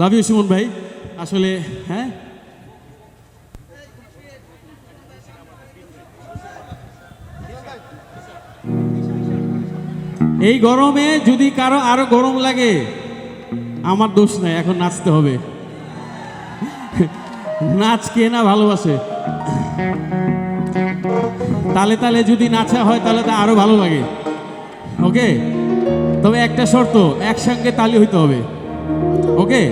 Love you Suman ভাই। আসলে হ্যাঁ? এই গরমে যদি কারও আরও গরম লাগে, আমার দোষ নাই, এখন নাচতে হবে। নাচ কে না ভালোবাসে? তালে তালে যদি নাচা হয়, তাহলে তো আরও ভালো লাগে। ওকে? তবে একটা শর্ত, একসঙ্গে তালি হইতে হবে। ওকে?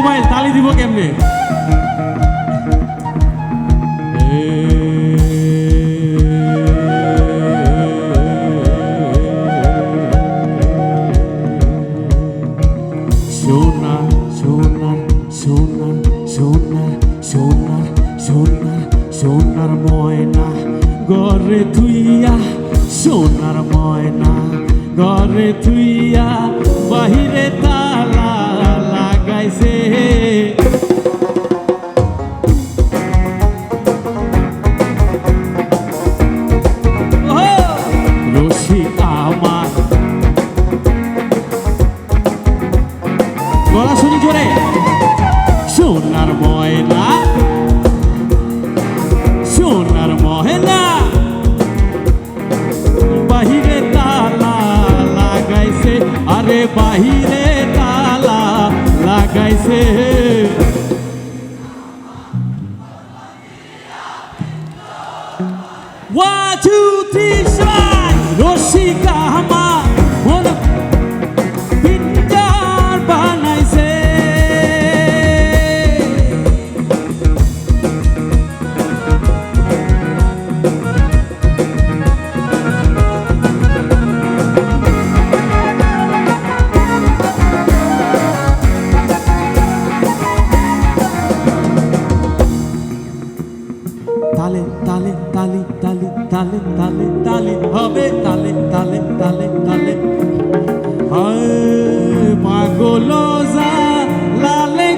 মোবাইল, তালি দিব কেমনে? সোনা সোনা সোনা সোনা সোনা সোনা সোনার ময়না গরে থুইয়া সোনার ময়না গরে থুইয়া, বাহিরে তালা রশি আমার। গলা শুনি জোরে। সোনার ময়না সোনার ময়না। বাহিরে তালা লাগাইছে আরে বাহিরে তালা লাগাইছে। One, two, three, strike! música. তালে তালে তালি তালি তালে তালে তালি হবে তালে তালে তালে তালে। পাগল লালে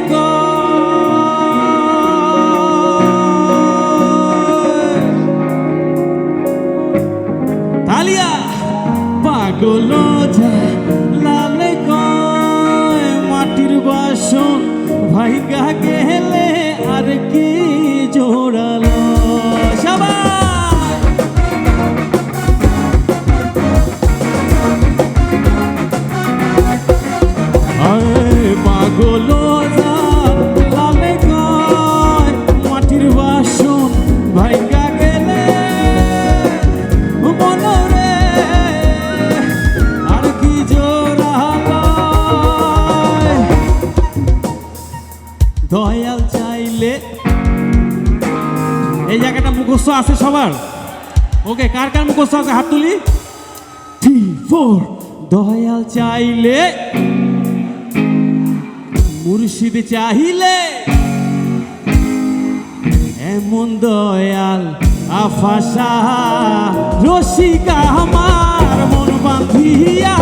দয়াল চাইলে। এই জায়গাটা মুখস্থ আছে সবার? ওকে, কার কার মুখস্থ আছে? হাত তুলি। থ্রি ফোর দয়াল চাইলে, মুর্শিদ এমন দয়াল আফাসা, রসিকা আমার মন বাঁধিয়া।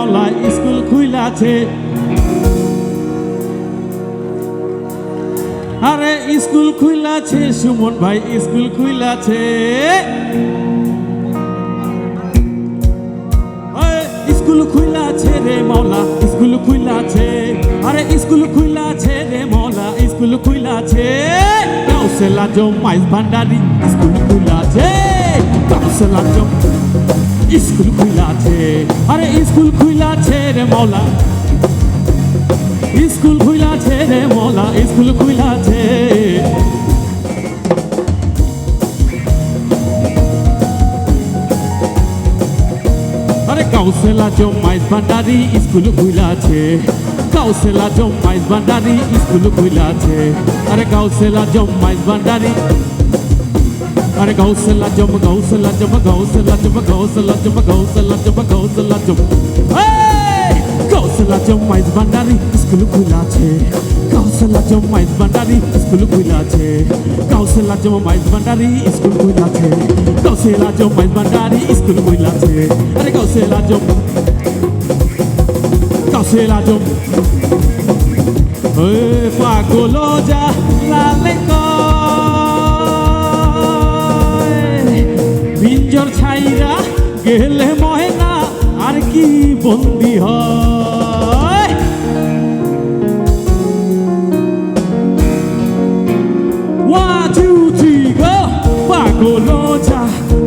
খুইলাছে স্কুল খুইলাছে। আরে, স্কুল খুইলাছে, সুমন ভাই, স্কুল খুইলাছে। স্কুল খুইলাছে রে মৌলা স্কুল খুইলাছে। আরে, স্কুল খুইলাছে রে মৌলা স্কুল খুইলাছে। কাউসেলা জম ভান্ডারি, স্কুল খুইলাছে। কাউসেলা জম। স্কুল খুইলাছে। আরে স্কুল খুইলাছে রে মৌলা। স্কুল খুইলাছে রে মৌলা, স্কুল খুইলাছে। আরে কাউসেলা জমাইজ ভান্ডারি স্কুল খুইলাছে। কাউসেলা জমাইজ ভান্ডারি স্কুল খুইলাছে। আরে কাউসেলা জমাইজ ভান্ডারি আরে গৌসলা জম গৌসলা জম গৌসলা জম গৌসলা জম গৌসলা জম গৌসলা জম এই! গৌসলা জম মাইজ ভান্ডারি স্কুল খুইলাছে কাউসেলা জম মাইজ ভান্ডারি স্কুল খুইলাছে কাউসেলা জম মাইজ ভান্ডারি স্কুল খুইলাছে কাউসেলা জম মাইজ ভান্ডারি স্কুল খুইলাছে আরে কাউসেলা জম কাউসেলা জম এ পাগল যা লালে ছাইরা গেলে ময়না, আর কি বন্দি হয়! পাগল যা,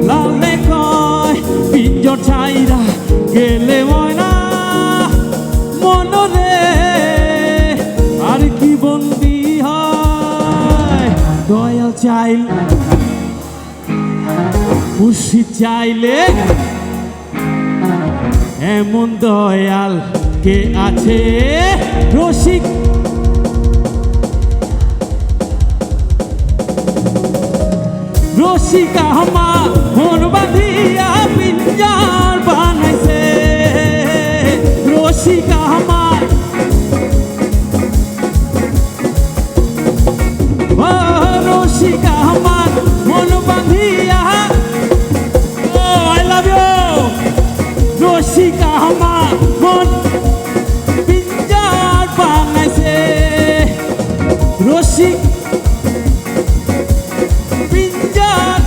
লালে কয়, পিঞ্জর ছাইরা গেলে ময়না মনরে আর কি বন্দি হয় দয়াল চাইল, খুশি চাইলে এমন দয়াল কে আছে? রসিক। রসিক আমার ya